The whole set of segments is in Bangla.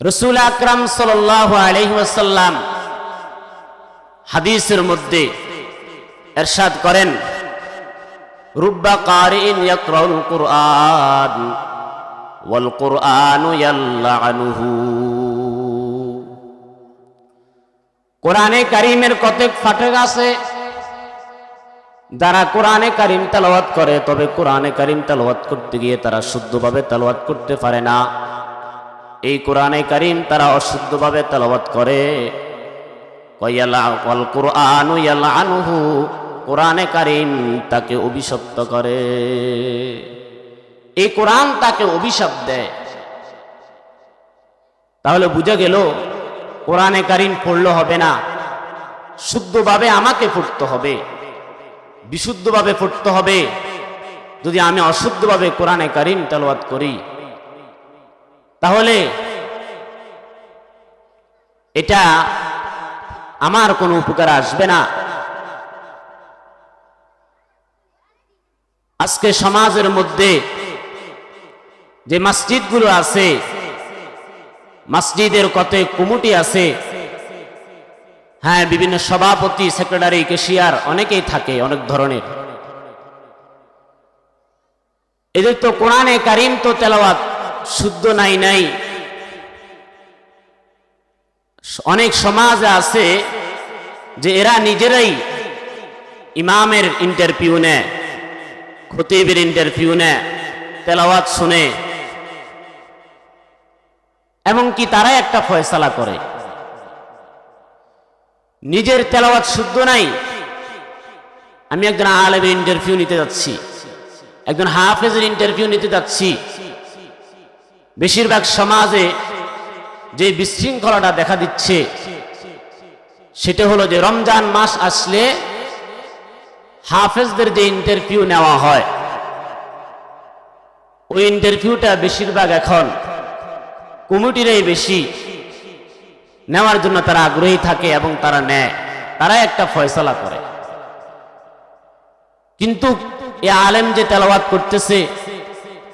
রসুল আকরাম সাল আলহিহাসাল্লাম হাদিসের মধ্যে এরশাদ করেন, রুব্বা কারিন কোরআনে কারিমের কতক ফাটক আছে? যারা কোরআনে কারিম তেলাওয়াত করে, তবে কোরআনে কারিম তেলাওয়াত করতে গিয়ে তারা শুদ্ধভাবে তেলাওয়াত করতে পারে না। এই কোরআনে কারিম তারা অশুদ্ধভাবে তেলাওয়াত করে। কোরআন কারিম তাকে অভিশপ্ত করে। এই কোরআন তাকে অভিশাপ দেয়। তাহলে বুঝে গেল, কোরআনে কারিম পড়লে হবে না। শুদ্ধভাবে আমাকে পড়তে হবে। বিশুদ্ধভাবে পড়তে হবে। যদি আমি অশুদ্ধভাবে কোরআনে কারিম তেলাওয়াত করি তাহলে এটা আমার কোনো উপকার আসবে না। আজকে সমাজের মধ্যে যে মসজিদগুলো আছে, মসজিদের কত কমিটি আছে হ্যাঁ বিভিন্ন সভাপতি, সেক্রেটারি, কেশিয়ার অনেকেই থাকে অনেক ধরনের। এদের তো কোরআনে কারিম তো তেলাওয়াত শুদ্ধ নাই নাই। অনেক সমাজ আছে যে এরা নিজেরাই ইমামের ইন্টারভিউ নেয়, খতিবের ইন্টারভিউ নেয়, তেলাওয়াত শুনে। এমনকি তারাই একটা ফয়সালা করে। নিজের তেলাওয়াত শুদ্ধ নাই। আমি একজন আলেমের ইন্টারভিউ নিতে যাচ্ছি, একজন হাফেজের ইন্টারভিউ নিতে যাচ্ছি। বেশিরভাগ সমাজে যে বিশৃঙ্খলাটা দেখা দিচ্ছে, সেটা হলো যে রমজান মাস আসলে হাফেজদের যে ইন্টারভিউ নেওয়া হয়, ওই ইন্টারভিউটা বেশিরভাগ এখন কমিটিরাই বেশি নেওয়ার জন্য তারা আগ্রহী থাকে এবং তারা নেয় তারা একটা ফয়সলা করে। কিন্তু এ আলেম যে তেলাওয়াত করতেছে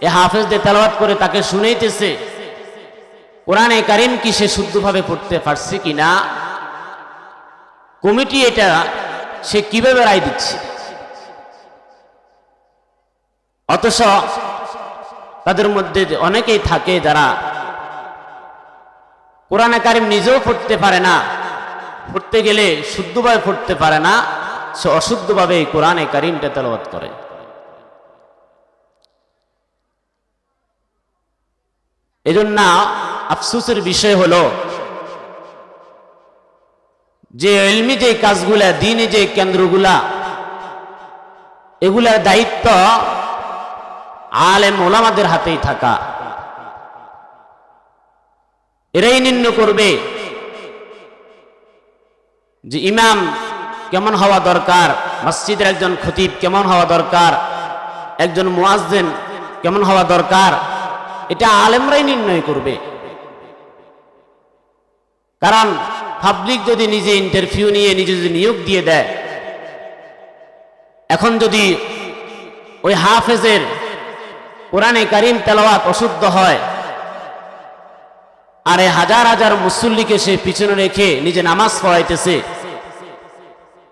এ হাফেজ যে তেলাওয়াত করে তাকে শুনেইতেছে। কোরআনে কারিম কি সে শুদ্ধভাবে পড়তে পারছে কি না? কমিটি এটা সে কীভাবে রায় দিচ্ছে? অথচ তাদের মধ্যে অনেকেই থাকে যারা কোরআনে কারিম নিজেও পড়তে পারে না, পড়তে গেলে শুদ্ধভাবে পড়তে পারে না, সে অশুদ্ধভাবে কোরআনে কারিমটা তেলাওয়াত করে। এজন্য আফসুসের বিষয় হলো, যে এলমি যে কাজগুলা, দিনে যে কেন্দ্রগুলা, এগুলার দায়িত্ব আলেম ওলামাদের হাতেই থাকা। এরাই নির্ণয় করবে যে ইমাম কেমন হওয়া দরকার, মসজিদের একজন খতিব কেমন হওয়া দরকার, একজন মুয়াজ্জেন কেমন হওয়া দরকার এটা আলেমরাই নির্ণয় করবে। কারণ পাবলিক যদি নিজে ইন্টারভিউ নিয়ে, নিজে যদি নিয়োগ দিয়ে দেয়, এখন যদি ওই হাফেজের কোরআনে কারিম তেলাওয়াত অশুদ্ধ হয়, আর হাজার হাজার মুসল্লিকে সে পিছনে রেখে নিজে নামাজ পড়াইতেছে,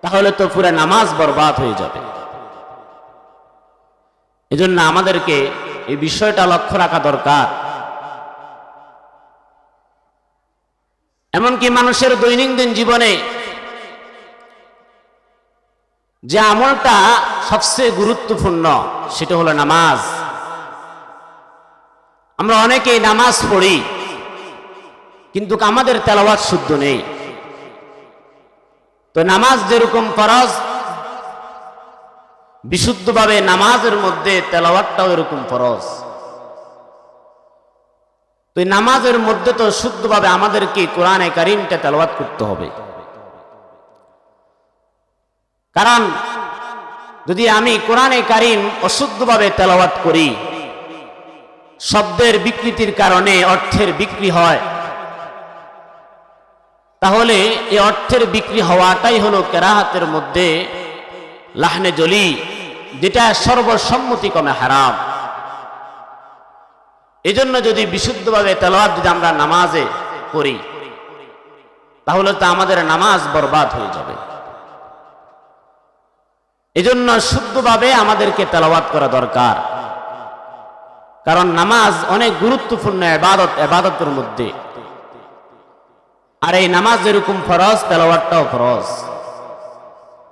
তাহলে তো পুরো নামাজ বরবাদ হয়ে যাবে। এজন্য আমাদেরকে এই বিষয়টা লক্ষ্য রাখা দরকার। এমনকি মানুষের দৈনন্দিন জীবনে যে আমলটা সবচেয়ে গুরুত্বপূর্ণ, সেটা হলো নামাজ। আমরা অনেকেই নামাজ পড়ি, কিন্তু আমাদের তেলাওয়াত শুদ্ধ নেই। তো নামাজ যেরকম ফরজ বিশুদ্ধভাবে নামাজের মধ্যে তেলাওয়াতটাও এরকম ফরজ। তো নামাজের মধ্যে তো শুদ্ধভাবে আমাদেরকে কোরআনে কারিমটা তেলাওয়াত করতে হবে। কারণ যদি আমি কোরআনে কারিম অশুদ্ধভাবে তেলাওয়াত করি, শব্দের বিকৃতির কারণে অর্থের বিক্রি হয়, তাহলে এই অর্থের বিক্রি হওয়াটাই হলো কেরাহাতের মধ্যে লাহনে জলি। যেটা সর্বসম্মতিক্রমে হারাম। এজন্য যদি বিশুদ্ধভাবে তেলাওয়াত যদি আমরা নামাজে করি, তাহলে তো আমাদের নামাজ বরবাদ হয়ে যাবে। এজন্য শুদ্ধভাবে আমাদেরকে তেলাওয়াত করা দরকার। কারণ নামাজ অনেক গুরুত্বপূর্ণ এবাদত এবাদতের মধ্যে। আর এই নামাজ যেরকম ফরজ, তেলাওয়াতটাও ফরজ।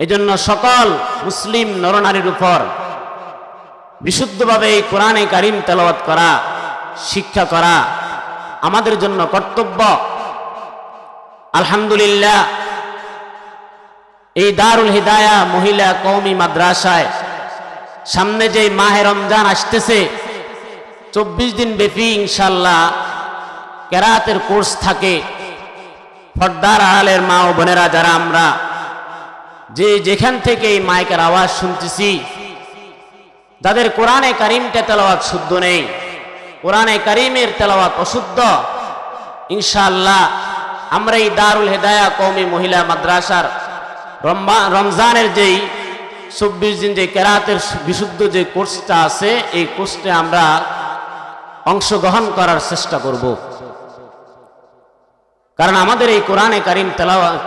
এজন্য সকল মুসলিম নরনারীর উপর বিশুদ্ধভাবে এই কোরআনে কারিম তেলাওয়াত করা, শিক্ষা করা আমাদের জন্য কর্তব্য। আলহামদুলিল্লাহ, এই দারুল হিদায়া মহিলা কৌমি মাদ্রাসায় সামনে যে মাহে রমজান আসতেছে, চব্বিশ দিন ব্যাপী ইনশাল্লাহ কেরাতের কোর্স থাকে। ফর্দার আড়ালের মা ও বোনেরা, যারা আমরা যে যেখান থেকে এই মাইকের আওয়াজ শুনতেছি, যাদের কোরআনে কারিমটা তেলাওয়াত শুদ্ধ নেই, কোরআনে কারিমের তেলাওয়াত অশুদ্ধ, ইনশাআল্লাহ আমরা এই দারুল হেদায়া কৌমি মহিলা মাদ্রাসার রমজানের যেই চব্বিশ দিন যে কেরাতের বিশুদ্ধ যে কোর্সটা আছে, এই কোর্সটা আমরা অংশগ্রহণ করার চেষ্টা করব। কারণ আমাদের এই কোরআনে কারিম তেলাওয়াত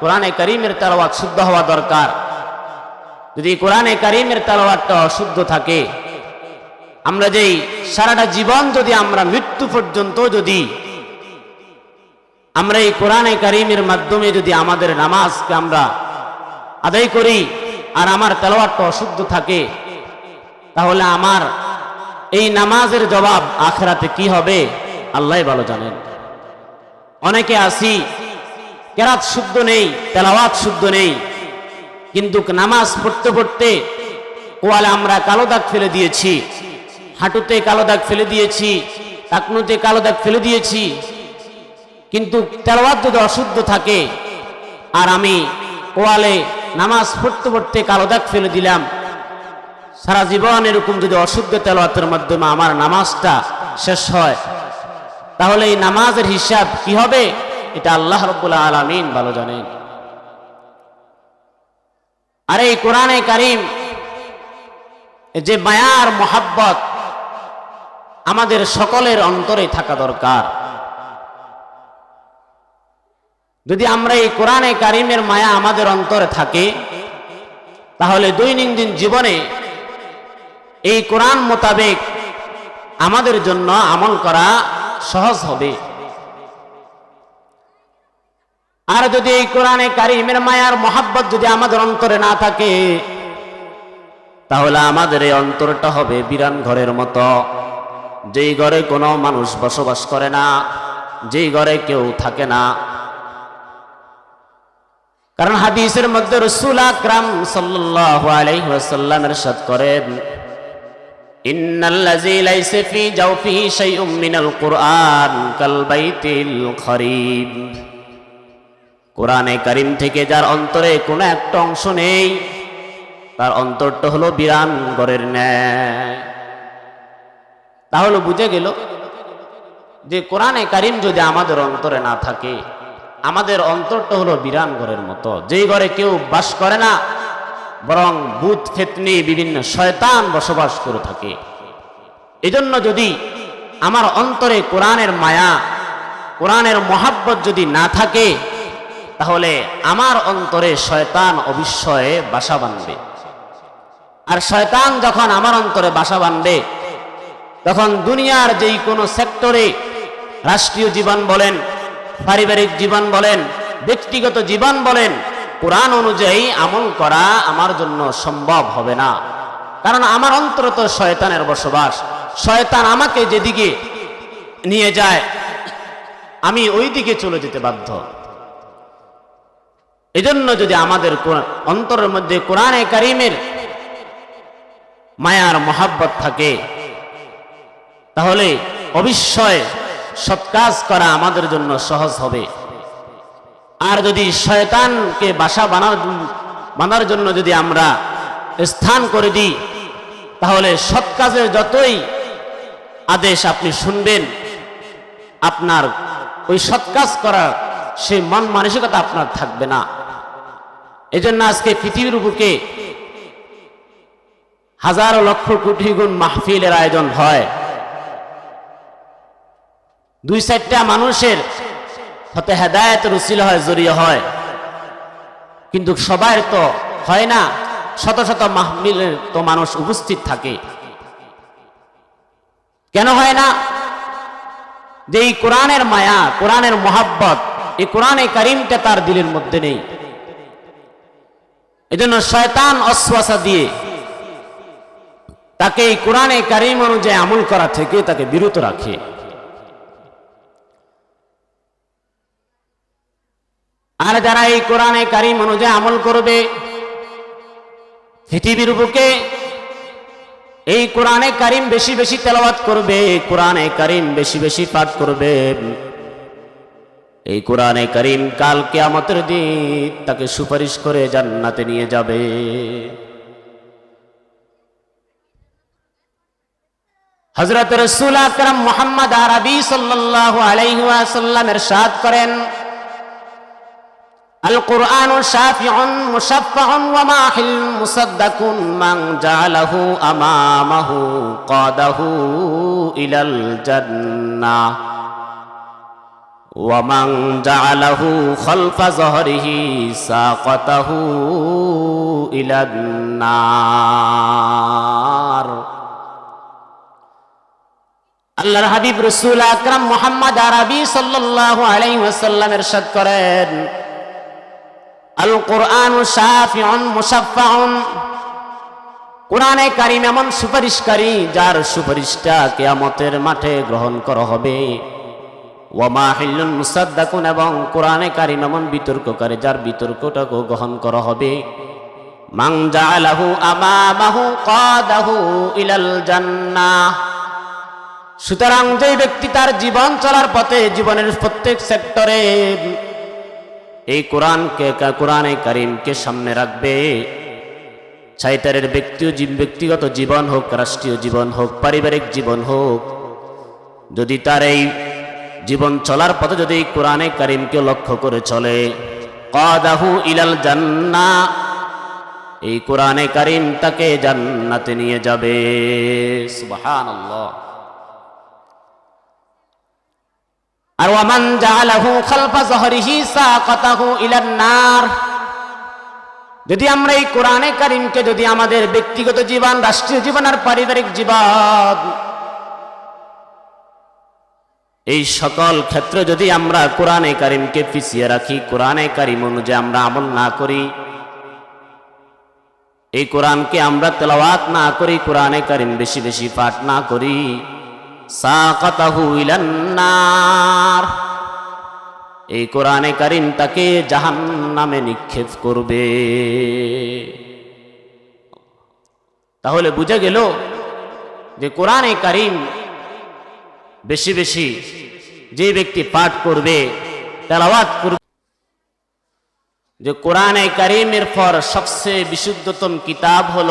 কোরআনে কারিমের তেলাওয়াত শুদ্ধ হওয়া দরকার। যদি কোরআনে কারিমের তেলাওয়াতটা অশুদ্ধ থাকে, আমরা যেই সারাটা জীবন যদি আমরা মৃত্যু পর্যন্ত যদি আমরা এই কোরআনে কারিমের মাধ্যমে যদি আমাদের নামাজকে আমরা আদায় করি আর আমার তেলাওয়াতটা অশুদ্ধ থাকে, তাহলে আমার এই নামাজের জবাব আখরাতে কি হবে? আল্লাহ ভালো জানেন। অনেকে আসি কেরাত শুদ্ধ নেই, তেলাওয়াত শুদ্ধ নেই। কিন্তু নামাজ পড়তে পড়তে কোয়ালে আমরা কালো দাগ ফেলে দিয়েছি, হাঁটুতে কালো দাগ ফেলে দিয়েছি টাকনুতে কালো দাগ ফেলে দিয়েছি। কিন্তু তেলাওয়াত যদি অশুদ্ধ থাকে, আর আমি কোয়ালে নামাজ পড়তে পড়তে কালো দাগ ফেলে দিলাম, সারা জীবন এরকম যদি অশুদ্ধ তেলাওয়াতের মাধ্যমে আমার নামাজটা শেষ হয়, তাহলে এই নামাজের হিসাব কি হবে? এটা আল্লাহ রব্বুল্লাহ আলমিন ভালো জানেন। আর এই কোরআনে কারিম যে মায়ার মোহাব্বত আমাদের সকলের অন্তরে থাকা দরকার। যদি আমরা এই কোরআনে কারিমের মায়া আমাদের অন্তরে থাকে, তাহলে দৈনন্দিন জীবনে এই কোরআন মোতাবেক আমাদের জন্য আমল করা সহজ হবে। আর যদি এই কোরআনে কারিমের মায়ার মহাব্বত যদি আমাদের অন্তরে না থাকে, তাহলে আমাদের এই অন্তরটা হবে বিরান ঘরের মতো। যেই ঘরে কোনো মানুষ বসবাস করে না, যেই ঘরে কেউ থাকে না। কারণ হাদিসের মধ্যে রসুল আকরাম ওয়াসাল্লামের সাথ করেন, ইন্নাল্লাযী লাইসা ফি জাওফিহি শাইউম মিনাল কুরআন খরিব। কোরআনে কারিম থেকে যার অন্তরে কোনো একটা অংশ নেই, তার অন্তরটা হলো বিরান গড়ের ন্যায়। তাহলে বুঝে গেল যে কোরআনে কারিম যদি আমাদের অন্তরে না থাকে, আমাদের অন্তরটা হলো বিরান ঘরের মতো। যেই ঘরে কেউ বাস করে না, বরং বুধ ফেতনি, বিভিন্ন শয়তান বসবাস করে থাকে। এজন্য যদি আমার অন্তরে কোরআনের মায়া, কোরআনের মহাব্বত যদি না থাকে তাহলে আমার অন্তরে শয়তান অবিস্ময়ে বাসা বাঁধবে আর শয়তান যখন আমার অন্তরে বাসা বাঁধবে তখন দুনিয়ার যেই কোনো সেক্টরে রাষ্ট্রীয় জীবন বলেন, পারিবারিক জীবন বলেন, ব্যক্তিগত জীবন বলেন, কোরআন অনুযায়ী আমল করা আমার জন্য সম্ভব হবে না। কারণ আমার অন্তর তো শয়তানের বসবাস। শয়তান আমাকে যেদিকে নিয়ে যায়, আমি ওই দিকে চলে যেতে বাধ্য। এজন্য যদি আমাদের অন্তরের মধ্যে কোরআনে কারিমের মায়ার মহাব্বত থাকে, তাহলে অবিস্ময় সৎ কাজ করা আমাদের জন্য সহজ হবে। আর যদি শয়তানকে বাসা বানার বানার জন্য যদি আমরা স্থান করে দিই, তাহলে সৎ কাজের যতই আদেশ আপনি শুনবেন, আপনার ওই সৎ কাজ করার সেই মন মানসিকতা আপনার থাকবে না। এজন্য আজকে পৃথিবীর বুকে হাজারো লক্ষ কোটি গুণ মাহফিলের আয়োজন হয়। দুই চারটা মানুষের হতে হেদায়তের উসিল হয়, জড়িয়ে হয়। কিন্তু সবার তো হয় না, শত শত মাহমিলের তো মানুষ উপস্থিত থাকে। কেন হয় না? যে এই কোরআনের মায়া, কোরআনের মহাব্বত, এই কোরআনে কারিমটা তার দিলের মধ্যে নেই। এজন্য শয়তান অশ্বাসা দিয়ে তাকে এই কোরআনে কারিম অনুযায়ী আমল করা থেকে তাকে বিরত রাখে। আর যারা এই কোরআনে কারিম অনুযায়ী আমল করবে, পৃথিবীর বুকে এই কোরআনে কারিম বেশি বেশি তেলাওয়াত করবে, কোরআনে কারিম বেশি বেশি পাঠ করবে। এই কোরআনে করিম কালকে আমাদের দিন তাকে সুপারিশ করে জান্নাতে নিয়ে যাবে। হজরত রসুল আকরম মোহাম্মদ আরবি সাদ করেন আল কোরআন শাফিউন মুশাফফাউন ওয়া মাহিল মুসাদ্দাকুন মান জালাহু আমামাহু কাদাহু ইলাল জান্নাহ। ওয়ামাং জালাহু খলফা জহরিহি সাকতাহু ইলান্নার আল্লাহর হাবিব রসুল আকরাম মোহাম্মদ আরবি সাল্লাল্লাহু আলাই ওয়াসাল্লাম ইরশাদ করেন, আল কোরআন শাফিউন মুশাফফাউন। কোরআনে কারিম এমন সুপারিশকারী যার সুপারিশটা কেয়ামতের মাঠে গ্রহণ করা হবে। ওয়ামা হিল্লুন মুসাদ্দাকুন, এবং কোরআনে কারিম এমন বিতর্ককারী যার বিতর্কটাকেও গ্রহণ করা হবে। মাং জাআলাহু আমামাহু কাদাহু ইলাল জান্নাহ। সুতরাং যে ব্যক্তি তার জীবন চলার পথে জীবনের প্রত্যেক সেক্টরে এই কোরআনকে, কোরআনে কারিমকে সামনে রাখবে। ছাইতারের ব্যক্তিও ব্যক্তিগত জীবন হোক, রাষ্ট্রীয় জীবন হোক, পারিবারিক জীবন হোক, যদি তার এই জীবন চলার পথে যদি কোরআনে কারিমকে লক্ষ্য করে চলে। কদাহু ইলাল জান্না, এই কোরআনে কারিম তাকে জান্নাতে নিয়ে যাবে। সুবহানাল্লাহ। আর ওয়ামান জালাহু খালফা জহরিহি সাকাতাহু ইলান নার। যদি আমরা এই কোরআনে কারিমকে যদি আমাদের ব্যক্তিগত জীবন, রাষ্ট্রীয় জীবন আর পারিবারিক জীবন এই সকল ক্ষেত্রে যদি আমরা কোরআনে কারিমকে পিছিয়ে রাখি, কোরআনে কারিম অনুযায়ী আমরা আমল না করি, এই কোরআনকে আমরা তেলাওয়াত না করি, কোরআনে কারিম বেশি বেশি পাঠ না করি, সাকাতাহু ইলান্নার। এই কোরআনে কারিম তাকে জাহান নামে নিক্ষেপ করবে। তাহলে বুঝে গেল যে কোরআনে কারিম বেশি বেশি যে ব্যক্তি পাঠ করবে, তেলাওয়াত করবে। যে কোরআনে কারিমের পর সবচেয়ে বিশুদ্ধতম কিতাব হল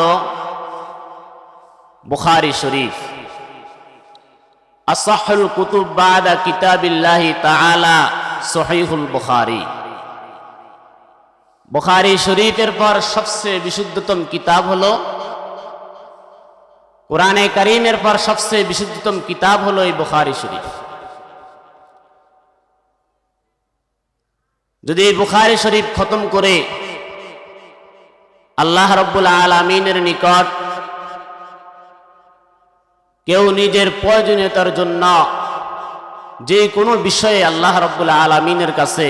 বুখারি শরীফ। আসাহুল কুতুব বাদা কিতাবিল্লাহি তাআলা সহিহুল বুখারী। বুখারী শরীফের পর সবচেয়ে বিশুদ্ধতম কিতাব হলো কোরআনে কারিমের পর সবচেয়ে বিশুদ্ধতম কিতাব হলো এই বুখারী শরীফ। যদি এই বুখারী শরীফ খতম করে আল্লাহ রব্বুল আলমিনের নিকট কেউ নিজের প্রয়োজনীয়তার জন্য যে কোনো বিষয়ে আল্লাহ রব্বুল আলমিনের কাছে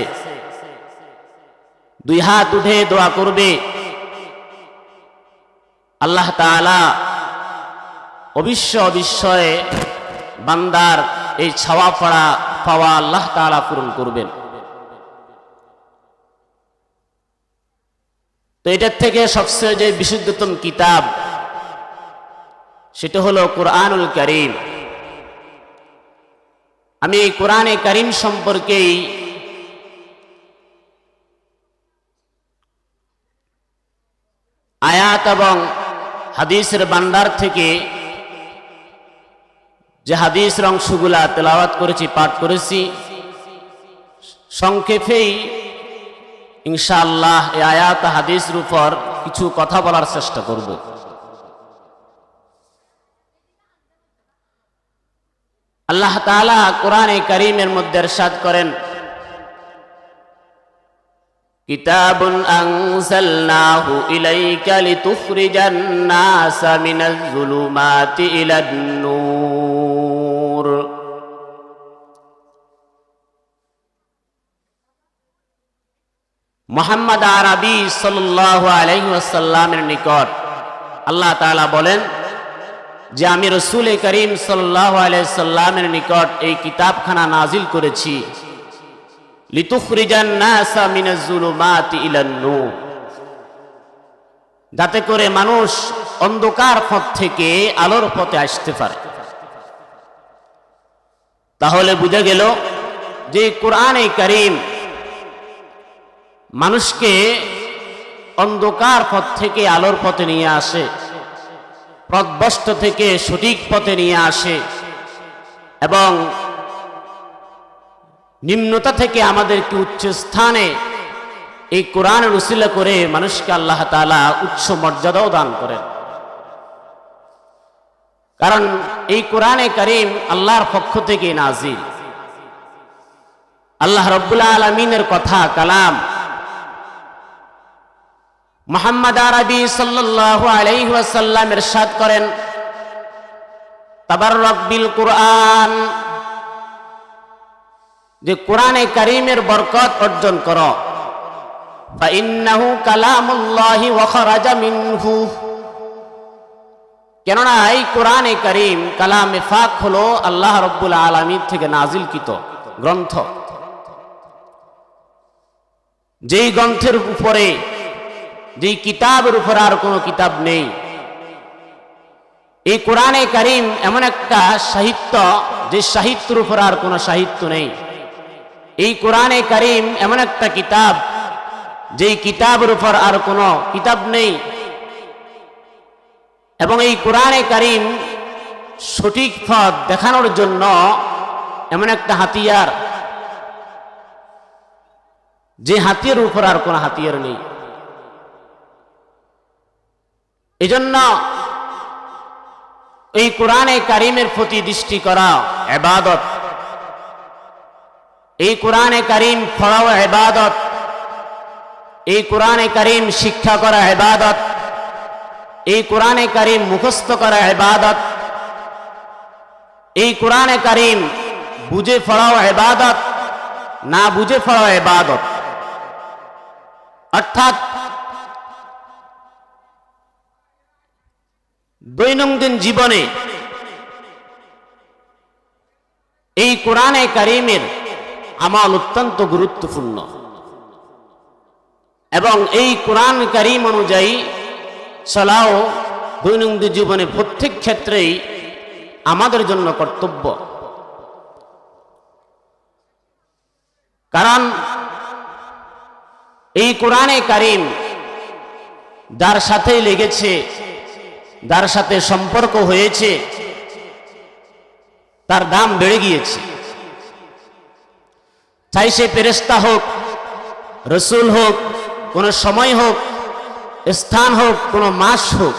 দুই হাত উঠে দোয়া করবে, আল্লাহ তালা অবিশ্ব অবিশ্বয়ে বান্দার এই ছাওয়া পড়া পাওয়া আল্লাহ তালা পূরণ করবেন। তো এটার থেকে সবচেয়ে যে বিশুদ্ধতম কিতাব, সেটা হলো কোরআনুল করিম। আমি এই কোরআনে করিম সম্পর্কেই আয়াত এবং হাদিসের বান্ডার থেকে যে হাদিসের অংশগুলা তেলাওয়াত করেছি পাঠ করেছি সংক্ষেপেই ইনশাআল্লাহ এই আয়াত হাদিসের উপর কিছু কথা বলার চেষ্টা করব আল্লাহ তাআলা কোরআনে কারীমের মধ্যে ارشاد করেন كتاب أنزلناه إليك لتخرج الناس من الظلمات إلى النور মোহাম্মদ আরবি সাল্লাহ আলহিসাল্লামের নিকট আল্লাহ তাআলা বলেন যে আমি রসুল করিম সাল্লাহ আলাইসাল্লামের নিকট এই কিতাবখানা নাজিল করেছি। যাতে করে মানুষ অন্ধকার পথ থেকে আলোর পথে আসতে পারে। তাহলে বুঝে গেল যে কোরআনে করিম মানুষকে অন্ধকার পথ থেকে আলোর পথে নিয়ে আসে প্রদবষ্ট থেকে সঠিক পথে নিয়ে আসে এবং নিম্নতা থেকে আমাদেরকে উচ্চ স্থানে এই কোরআন উসিলা করে মানুষকে আল্লাহ তালা উচ্চ মর্যাদাও দান করেন। কারণ এই কোরআনে করিম আল্লাহর পক্ষ থেকে নাজিল আল্লাহ রব্বুল্লা আলমিনের কথা, কালাম মোহাম্মদ আরবি সাল্লাহ আলাইহি ওয়াসাল্লাম ইরশাদ করেন, তাবাররাক বিল কুরআন যে কোরআনে কারীমের বরকত অর্জন করো। কেননা এই কোরআনে করিম কালামে ফাক হলো আল্লাহ রব্বুল আলমীর থেকে নাজিলকৃত গ্রন্থ। যেই গ্রন্থের উপরে যেই কিতাবের উপর আর কোনো কিতাব নেই। এই কোরআনে কারিম এমন একটা সাহিত্য, যে সাহিত্যের উপর আর কোনো সাহিত্য নেই। এই কোরআনে কারিম এমন একটা কিতাব, যেই কিতাবের উপর আর কোনো কিতাব নেই। এবং এই কোরআনে কারিম সঠিক পথ দেখানোর জন্য এমন একটা হাতিয়ার, যে হাতিয়ার উপর আর কোনো হাতিয়ার নেই। এজন্য এই কোরআনে কারিমের প্রতি দৃষ্টি করা এবাদত এই কোরআনে কারিম ফড়াও এবাদত এই কোরআনে কারিম শিক্ষা করা এবাদত এই কোরআনে কারিম মুখস্থ করা এবাদত এই কোরআনে কারিম বুঝে ফড়াও এবাদত না বুঝে ফড়াও এবাদত অর্থাৎ দৈনন্দিন জীবনে এই কোরআনে কারিমের আমল অত্যন্ত গুরুত্বপূর্ণ। এবং এই কোরআন কারিম অনুযায়ী চলাও দৈনন্দিন জীবনে প্রত্যেক ক্ষেত্রেই আমাদের জন্য কর্তব্য। কারণ এই কোরআনে কারিম, যার সাথেই লেগেছে যার সাথে সম্পর্ক হয়েছে, তার দাম বেড়ে গিয়েছে। চাই সে ফেরেস্তা হোক, রসুল হোক, কোনো সময় হোক, স্থান হোক, কোনো মাস হোক।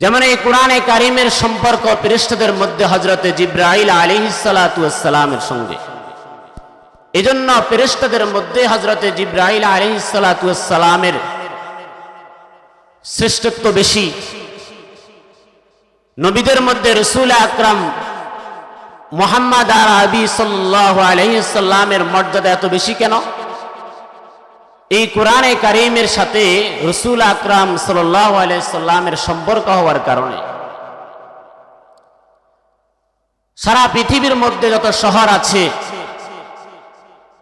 যেমন এই কোরআনে কারিমের সম্পর্ক ফেরেস্তাদের মধ্যে হজরতে জিব্রাইল আলী সালাতামের সঙ্গে। এজন্য ফেরেস্তাদের মধ্যে হজরতে জিব্রাইল আলী সালাতামের শ্রেষ্ঠত্ব বেশি। নবীদের মধ্যে রসুল আকরাম মোহাম্মদ আর আবি সাল্লাহ আলহিসাল্লামের মর্যাদা এত বেশি কেন? এই কোরআনে কারিমের সাথে রসুল আকরাম সাল্লাহ আলাইসাল্লামের সম্পর্ক হওয়ার কারণে সারা পৃথিবীর মধ্যে যত শহর আছে,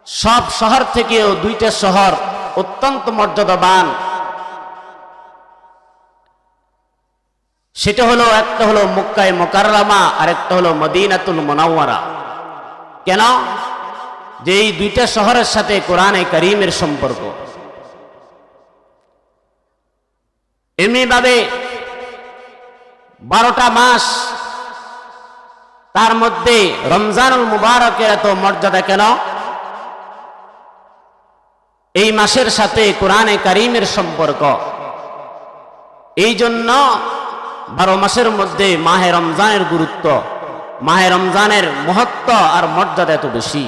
সব শহর থেকেও দুইটা শহর অত্যন্ত মর্যাদাবান সেটা হলো একটা হলো মুক্কায় মোকাররামা আর একটা হলো মদিনাতুল মোনাওয়ারা। কেন? যে এই দুইটা শহরের সাথে কোরআনে করিমের সম্পর্ক। এমনিভাবে বারোটা মাস তার মধ্যে রমজানুল মুবারকের এত মর্যাদা কেন? এই মাসের সাথে কোরআনে করিমের সম্পর্ক। এই জন্য বারো মাসের মধ্যে মাহে রমজানের গুরুত্ব, মাহে রমজানের মহত্ব আর মর্যাদা এত বেশি।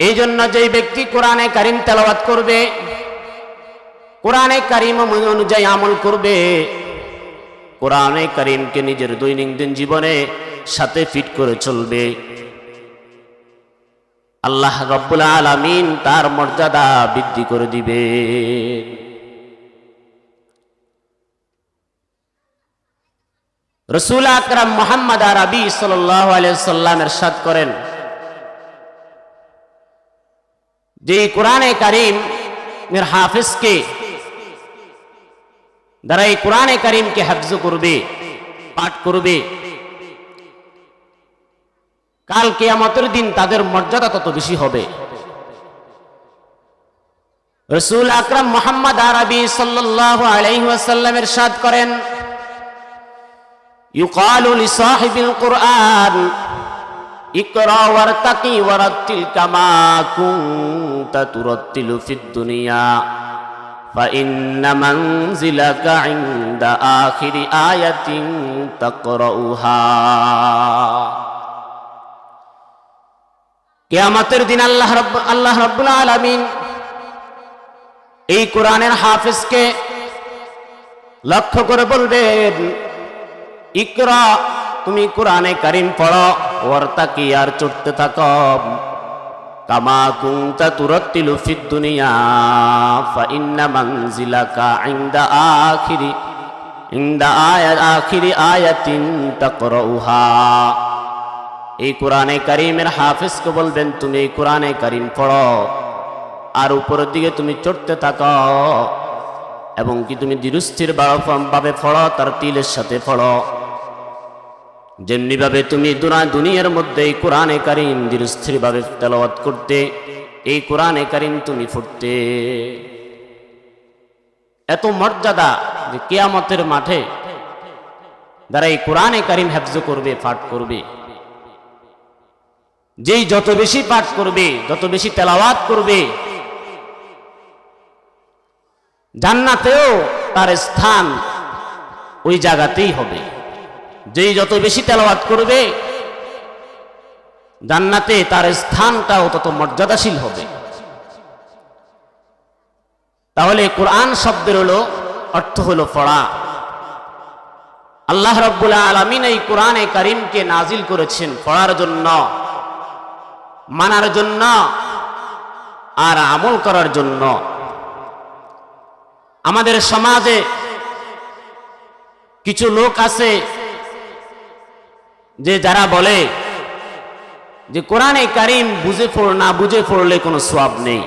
এই জন্য যেই ব্যক্তি কোরআনে কারিম তেলাওয়াত করবে, কোরআনে কারিম অনুযায়ী আমল করবে, কোরআনে কারিমকে নিজের দৈনন্দিন জীবনে সাথে ফিট করে চলবে। আল্লাহ রব্বুল আলামিন তার মর্যাদা বৃদ্ধি করে দিবে রসুল আকরাম মোহাম্মদ আরবি সাল্লাহ সাল্লামের সাদ করেন। যে কোরআনে কারিম এর হাফিজকে যারা এই কোরআনে কারিমকে হাফজ করবে, পাঠ করবে, কাল কেয়ামতের দিন তাদের মর্যাদা তত বেশি হবে। রসুল আকরাম মোহাম্মদ আরবি সাল্লাহ আলাইসাল্লামের সাদ করেন। يقال لصاحب القرآن اقرأ وارتقي ورتل كما كنت ترتل في الدنيا فإن منزلك عند آخر آية تقرأها কেয়ামতের দিন আল্লাহ রব আল্লাহ রব্বুল আলমিন এই কোরআনের হাফিজকে লক্ষ্য করে বলবেন ইকরা, তুমি কোরআনে কারিম পড়ো ওয়ার্তাকি আর চড়তে থাক? কামা কুনতা তুরাত্তিলু ফিদ দুনিয়া, ফা ইন্না মানজিলাকা ইনদা আখিরি, ইনদা আয়াত আখিরি আয়াতিন তাকরাউহা। এই কোরআনে কারিমের হাফিজকে বলবেন, তুমি এই কোরআনে কারিম পড়ো, আর উপরের দিকে তুমি চড়তে থাকো, এবং কি তুমি দৃষ্টির ভাবে ফড়ো তার তিলের সাথে ফড়ো যেমনি ভাবে তুমি দুনা দুনিয়ার মধ্যে এই কোরআনে কারিম দৃষ্টির ভাবে তেলাওয়াত করতে, এই কোরআনে কারিম তুমি ফুটতে। এত মর্যাদা যে কেয়ামতের মাঠে যারা এই কোরআনে কারিম হেফজ করবে, পাঠ করবে, যেই যত বেশি পাঠ করবে, যত বেশি তেলাওয়াত করবে, জান্নাতেও তার স্থান ওই জায়গাতেই হবে। যেই যত বেশি তেলাওয়াত করবে, জান্নাতে তার স্থানটাও তত মর্যাদাশীল হবে। তাহলে কোরআন শব্দের হলো, অর্থ হলো পড়া। আল্লাহ রব্বুল আলমিন এই কোরআনে কারিমকে নাজিল করেছেন পড়ার জন্য, মানার জন্য আর আমল করার জন্য। আমাদের সমাজে কিছু লোক আছে যে যারা বলে যে কোরআনে কারিম বুঝে পড় না বুঝে পড়লে কোনো সোয়াব নেই।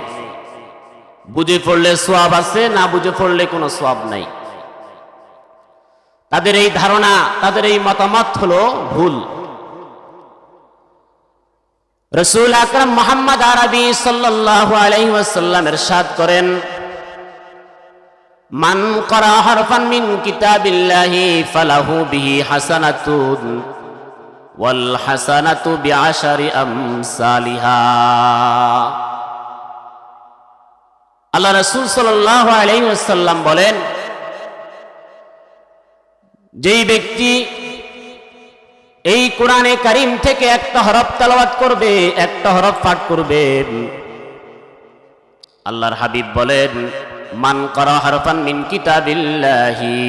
বুঝে পড়লে সোয়াব আছে, না বুঝে পড়লে কোনো সোয়াব নেই। তাদের এই ধারণা, তাদের এই মতামত হলো ভুল। রসুল আকরম মোহাম্মদ আরবি সাল্লাহ আলাইসাল্লামের সাদ করেন, মান করা হরফান মিন কিতাবিল্লাহি ফালাহু বিহি হাসানাতুন। হাসানাতু বিআশারি আমসালিহা। আল্লাহ রাসূল সাল্লাল্লাহু আলাইহি ওয়াসাল্লাম বলেন, যেই ব্যক্তি এই কোরআনে কারিম থেকে একটা হরফ তেলাওয়াত করবে, একটা হরফ পাঠ করবে, আল্লাহর হাবিব বলেন, মান করা হরফান মিন কিতাবিল্লাহি।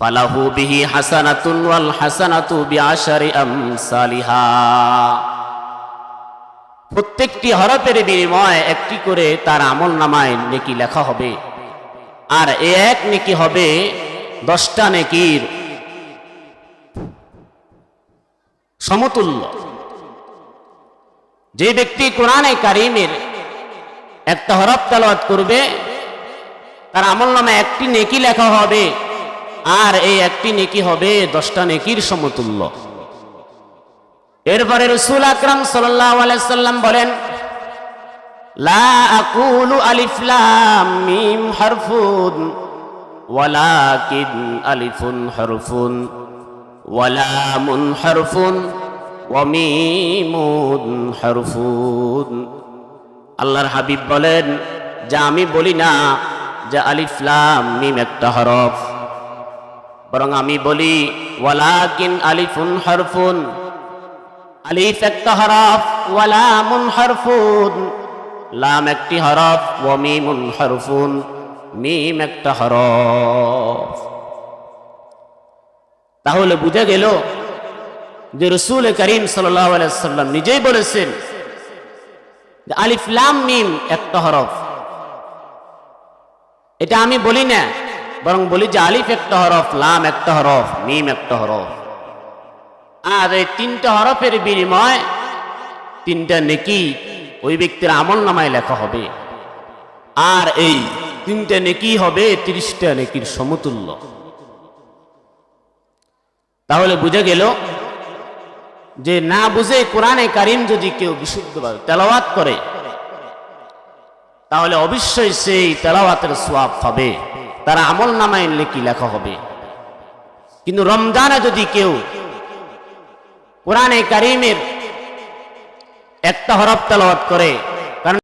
ফালাহু বিহি হাসানাতুন ওয়াল হাসানাতু বিআশারি প্রত্যেকটি হরফের বিনিময়ে একটি করে তার আমল নামায় নেকি লেখা হবে। আর এ এক নেকি হবে দশটা নেকির সমতুল্য। যে ব্যক্তি কোরআনে কারিমের একটা হরফ তালাওয়াত করবে, তার আমল নামে একটি নেকি লেখা হবে। আর এই একটি নেকি হবে দশটা নেকির সমতুল্য। এরপরে রসুল আকরাম সাল্লাম বলেন, লা মিম হারফুন হারফুন আল্লাহর হাবিব বলেন, যা আমি বলি না, যে আলিফলাম মিম একটা হরফ। বরং আমি বলি, ওয়ালাকিন আলিফুন হরফুন। আলিফ একটা হরফ, ওয়ালামুন হারফুন। লাম একটি হরফ ও মিমুন হরফুন। মিম একটা হরফ। তাহলে বুঝে গেল যে রসুল করিম সাল্লাম নিজেই বলেছেন যে আলিফ, লাম, মিম একটা হরফ। এটা আমি বলি না। বরং বলি যে আলিফ একটা হরফ লাম একটা হরফ মিম একটা হরফ আর এই তিনটা হরফের বিনিময় তিনটা নেকি ওই ব্যক্তির আমল নামায় লেখা হবে। আর এই তিনটা নেকি হবে তিরিশটা নেকির সমতুল্য। তাহলে বুঝে গেল যে না বুঝে কোরআনে কারিম যদি কেউ বিশুদ্ধভাবে তেলাওয়াত করে, তাহলে অবশ্যই সেই তেলাওয়াতের সোয়াব হবে তার আমল নামায় এনলে কি লেখা হবে? কিন্তু রমজানে যদি কেউ কোরআনে কারিমের একটা হরফ তেলাওয়াত করে